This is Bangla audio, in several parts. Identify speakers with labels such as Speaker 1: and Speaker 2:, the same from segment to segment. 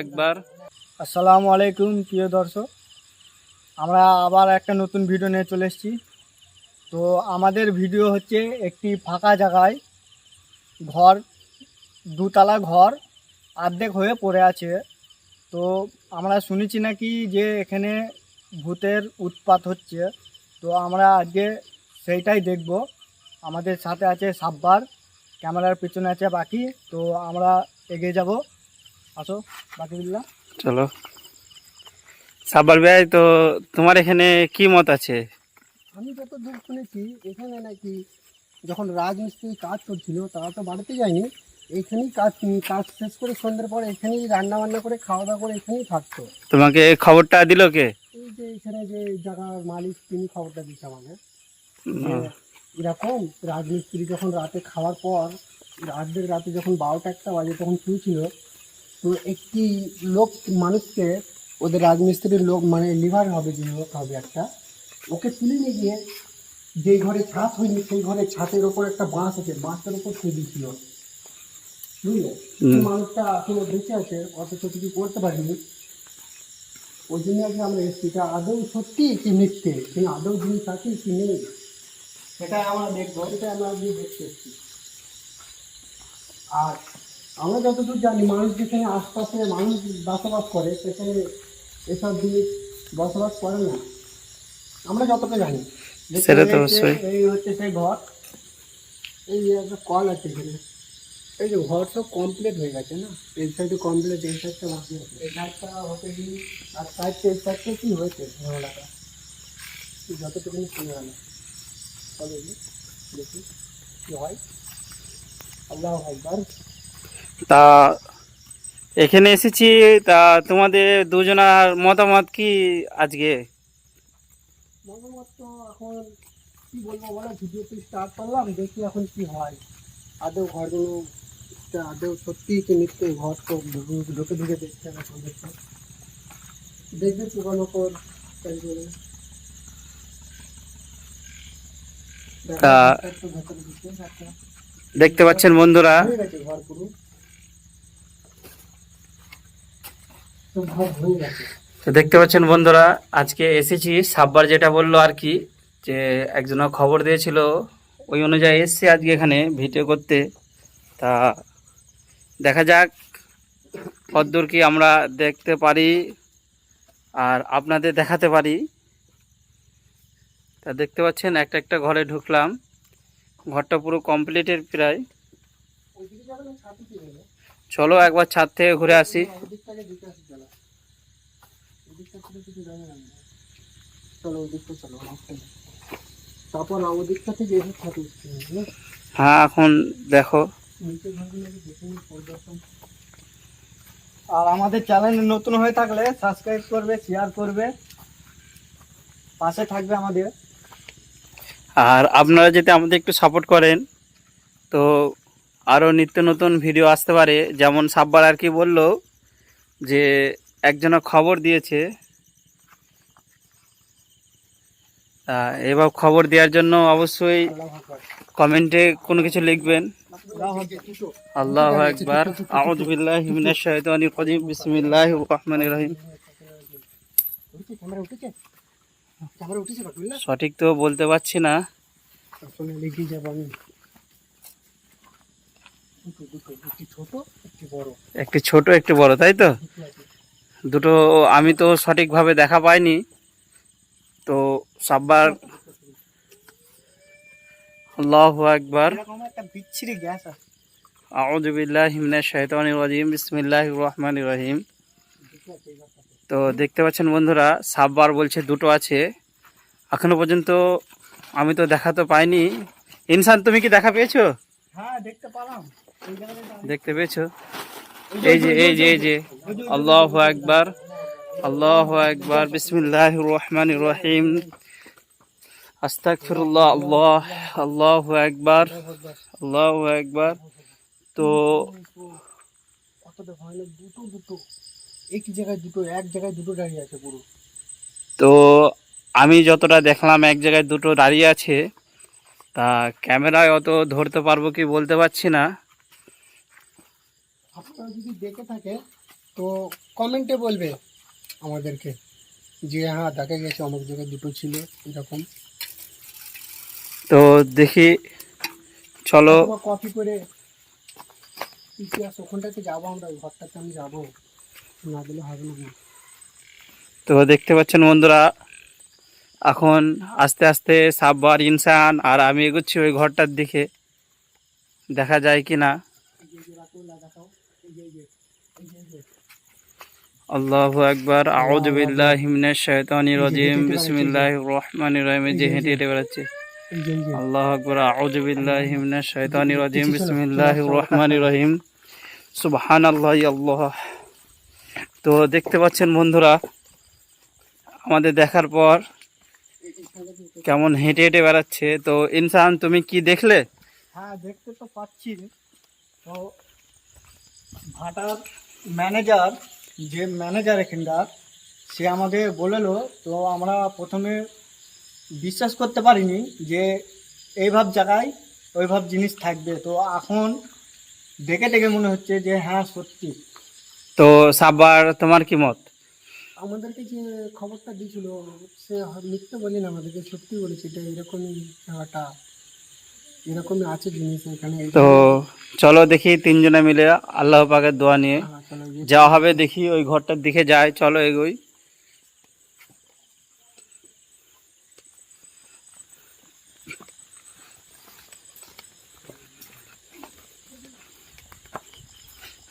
Speaker 1: একবার
Speaker 2: আসসালামু আলাইকুম, প্রিয় দর্শক। আমরা আবার একটা নতুন ভিডিও নিয়ে চলে এসেছি। তো আমাদের ভিডিও হচ্ছে একটি ফাঁকা জায়গায় ঘর, দুতলা ঘর অর্ধেক হয়ে পড়ে আছে। তো আমরা শুনেছি নাকি যে এখানে ভূতের উৎপাত হচ্ছে। তো আমরা আজকে সেইটাই দেখব। আমাদের সাথে আছে সাব্বার। ক্যামেরার পিছনে আছে বাকি তো আমরা এগিয়ে যাব। আসো বাকি বিল্লা।
Speaker 1: চলো। সাব্বার ভাই তো তোমার এখানে কি মত আছে?
Speaker 2: আমি যত দূর শুনেছি এখানে নাকি যখন রাজমিস্ত্রি কাজ করছিল তারা তো বাড়িতে যায়নি। এইখানেই কাজ কাজ শেষ করে সন্ধ্যের পর এখানেই রান্না বান্না করে খাওয়া দাওয়া করে এখানেই থাকতো।
Speaker 1: তোমাকে এই খবরটা দিল কে?
Speaker 2: এই যে এখানে যে জায়গার মালিক তিনি খবরটা দিচ্ছে
Speaker 1: হুম।
Speaker 2: এরকম রাজমিস্ত্রি যখন রাতে খাওয়ার পর রাতের রাতে যখন বারোটা একটা বাজে তখন শুয়েছিল তো একটি লোক মানুষকে ওদের রাজমিস্ত্রির লোক মানে লিভার হবে যে লোক হবে একটা ওকে তুলে নিয়ে গিয়ে যে ঘরে ছাদ হয়নি সেই ঘরে ছাদের ওপর একটা বাঁশ আছে বাঁশটার ওপর শুয়ে দিয়েছিল। বুঝলে? মানুষটা এখনও বেঁচে আছে অথচ কিছু করতে পারিনি। ওই জন্য আজকে আমরা এসেছি। এটা আদৌ সত্যি কি মিথ্যে? কিন্তু আদৌ জিনিস আছে কি নেই? সেটাই আমরা দেখব এটাই আমরা আজকে দেখতে এসেছি আর আমরা যতদূর জানি মানুষ যেখানে আশপাশে মানুষ বসবাস করে সেখানে এসব জিনিস বসবাস করে না। আমরা যতটা জানি।
Speaker 1: সেটা তো
Speaker 2: এই
Speaker 1: অবশ্যই।
Speaker 2: হচ্ছে- এই হচ্ছে সেই ঘর। এই যে একটা কল আছে এখানে। এই যে ঘর সব কমপ্লিট হয়ে গেছে না? এই সাইডে কমপ্লিট এই সাইডটা বাকি আছে। এই সাইডটা হতে কি আর সাইডটা এই সাইডটা কি হয়েছে? ঝামেলাটা। যতটুকুনি শুনে গেল তবে দেখি কি হয়। আল্লাহ একবার
Speaker 1: তা এখানে এসেছি তা তোমাদের দুজনার মতামত কি আজকে?
Speaker 2: মতামত তো এখন কি বলব বলো ভিডিও তো স্টার্ট করলাম দেখি এখন কি হয়। আদৌ ঘরগুলো আদৌ সত্যি কি মিথ্যে ঘর তো ঢুকে ঢুকে এখন দেখতে দেখবে ওপর করে
Speaker 1: তা- দেখতে পাচ্ছেন বন্ধুরা। দেখতে পাচ্ছেন বন্ধুরা, আজকে এসেছি। সাববার যেটা বলল আর কি, যে একজন খবর দিয়েছিল, ওই অনুযায়ী এসছি আজকে এখানে ভিডিও করতে। তা দেখা যাক কদ্দূর কি আমরা দেখতে পারি আর আপনাদের দেখাতে পারি। তা দেখতে পাচ্ছেন, একটা একটা ঘরে ঢুকলাম। ঘরটা পুরো কমপ্লিটের প্রায়। চলো একবার ছাদ থেকে ঘুরে আসি। হ্যাঁ এখন দেখো।
Speaker 2: আর আমাদের চ্যানেল নতুন হয়ে থাকলে সাবস্ক্রাইব করবে শেয়ার করবে। পাশে থাকবে আমাদের।
Speaker 1: আর আপনারা যদি আমাদের একটু সাপোর্ট করেন, তো আরও নিত্য নতুন ভিডিও আসতে পারে। যেমন সাব্বার আর কি বলল যে একজনা খবর দিয়েছে। এবার খবর দেওয়ার জন্য অবশ্যই কমেন্টে কোনো কিছু লিখবেন।
Speaker 2: আল্লাহ।
Speaker 1: একবার রাজিম। রহিম। সঠিক তো বলতে পারছি না।
Speaker 2: লিখে যাব আমি। দুটো দুটো একটি ছোট একটি বড়।
Speaker 1: তাই তো?
Speaker 2: দুটো
Speaker 1: আমি তো সঠিকভাবে দেখা পাইনি। তো সাববার আল্লাহ একবার
Speaker 2: বিচ্ছিরি গ্যাস আছে।
Speaker 1: আউযু বিল্লাহি মিনাশ শাইতানির রাজিম। বিসমিল্লাহির রহমানির রহিম। তো দেখতে পাচ্ছেন বন্ধুরা সাববার বলছে দুটো আছে। এখনও পর্যন্ত আমি তো দেখা তো পাইনি। ইনসান তুমি কি দেখা পেয়েছ?
Speaker 2: হ্যাঁ দেখতে
Speaker 1: পেয়েছ? এই যে এই যে এই যে আল্লাহ একবার আল্লাহ একবার বিসমিল্লাহির রহমানির রহিম। আস্তাগফিরুল্লাহ আল্লাহ আল্লাহ একবার আল্লাহ একবার তো
Speaker 2: একই জায়গায় দুটো এক জায়গায় দুটো দাঁড়িয়ে আছে পুরো।
Speaker 1: তো আমি যতটা দেখলাম এক জায়গায় দুটো দাঁড়িয়ে আছে। তা ক্যামেরায় অত ধরতে পারব কি বলতে পারছি না।
Speaker 2: আপনারা যদি দেখে থাকে তো কমেন্টে বলবে আমাদেরকে যে হ্যাঁ দেখা গেছে অনেক জায়গায় দুটো ছিল এরকম।
Speaker 1: তো দেখি চলো।
Speaker 2: কপি করে ইতিহাস ওখানটাতে যাব আমরা? ওই ঘরটাতে আমি যাব। না গেলে হবে না
Speaker 1: তো দেখতে পাচ্ছেন বন্ধুরা এখন আস্তে আস্তে সাব্বার ইনসান আর আমি এগোচ্ছি ওই ঘরটার দিকে। দেখা যায় কি না আল্লাহু আকবার আউযু বিল্লাহি মিনাশ শাইতানির রাজিম বিসমিল্লাহির রহমানির রহিম। যে হেঁটে হেঁটে বেড়াচ্ছে। আল্লাহু আকবার আউযু বিল্লাহি মিনাশ শাইতানির রাজিম বিসমিল্লাহির রহমানির রহিম। সুবহানাল্লাহি আল্লাহ। তো দেখতে পাচ্ছেন বন্ধুরা, আমাদের দেখার পর কেমন হেঁটে হেঁটে বেড়াচ্ছে। তো ইনসান, তুমি কি দেখলে?
Speaker 3: হ্যাঁ দেখতে তো পাচ্ছি। তো ভাটার ম্যানেজার, যে ম্যানেজার এখানকার সে আমাদের বলল, তো আমরা প্রথমে বিশ্বাস করতে পারিনি যে এইভাব জায়গায় ওইভাব জিনিস থাকবে। তো এখন দেখে দেখে মনে হচ্ছে যে হ্যাঁ সত্যি।
Speaker 1: তো সাব্বার তোমার কি মত?
Speaker 2: আমাদেরকে যে খবরটা দিয়েছিল সে মিথ্যে বলেন আমাদেরকে সত্যি বলেছে এটা এরকমই হওয়াটা এরকমই আছে জিনিস এখানে।
Speaker 1: তো চলো দেখি তিনজনে মিলে আল্লাহ পাকের দোয়া নিয়ে
Speaker 2: হ্যাঁ,
Speaker 1: যাওয়া হবে দেখি ওই ঘরটার দিকে যায় চলো এগোই।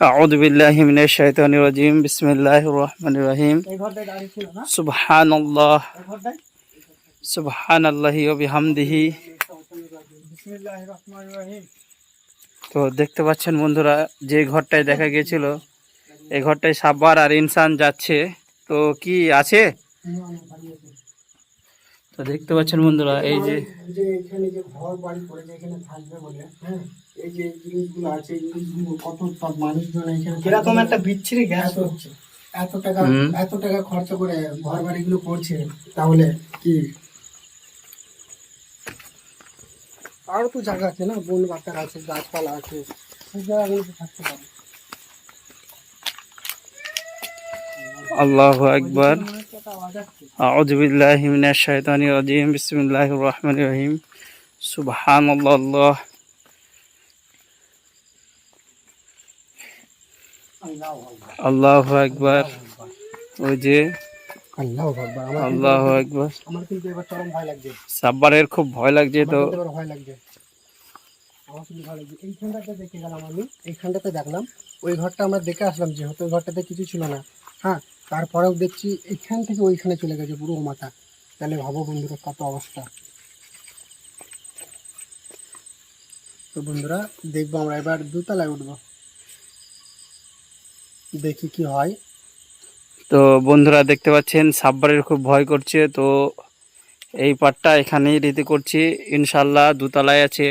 Speaker 1: أعوذ بالله من الشيطان الرجيم بسم الله الرحمن الرحيم
Speaker 3: এই ঘরটায় দাঁড়িয়ে ছিল না
Speaker 1: سبحان الله
Speaker 3: এই ঘরটায়
Speaker 1: سبحان الله وبحمده
Speaker 3: বিসমিল্লাহ রহমান রহিম
Speaker 1: তো দেখতে পাচ্ছেন বন্ধুরা যে ঘরটায় দেখা গিয়েছিল এই ঘরটায় সাব্বার আর ইনসান যাচ্ছে তো কি আছে তো দেখতে পাচ্ছেন বন্ধুরা এই যে
Speaker 2: যে এখানে যে ঘর বাড়ি করে যে এখানে থাকবে বলে হ্যাঁ? এই যে জিনিসগুলো আছে এই জিনিসগুলো কত সব মানুষজন এখানে
Speaker 3: কীরকম একটা বিচ্ছিরি গ্যাস
Speaker 2: এত-
Speaker 3: হচ্ছে।
Speaker 2: এত টাকা এত টাকা খরচা করে ঘর বাড়িগুলো করছে তাহলে কি আরও তো জায়গা আছে না? বন বাটার আছে গাছপালা আছে সেই জায়গাগুলোতে থাকতে পারে।
Speaker 1: আল্লাহু আকবার।
Speaker 3: মনে
Speaker 1: মিনাশ শাইতানির রাজিম। বিসমিল্লাহির রহমানির রহিম। সুবহানাল্লাহ। আল্লাহু আকবার। ওই যে
Speaker 2: আল্লাহ
Speaker 1: আল্লাহু
Speaker 2: লাগছে।
Speaker 1: সাব্বারের খুব ভয় লাগছে তো।
Speaker 2: ভয় লাগছে। এইখানটাতে দেখে গেলাম আমি। এইখানটাতে দেখলাম। ওই ঘরটা আমরা দেখে আসলাম যেহেতু ওই ঘরটাতে কিছু ছিল না। হ্যাঁ তারপরেও দেখছি এখান থেকে ওইখানে চলে গেছে পুরো মাথা তাহলে ভাবো বন্ধুরা কত অবস্থা। তো বন্ধুরা, দেখব আমরা এবার দুতলায় উঠবো। দেখি কি হয়।
Speaker 1: তো বন্ধুরা, দেখতে পাচ্ছেন, সাব্বারের খুব ভয় করছে। তো এই পার্টটা এখানেই রীতি করছি। ইনশাল্লাহ দুতলায় আছে।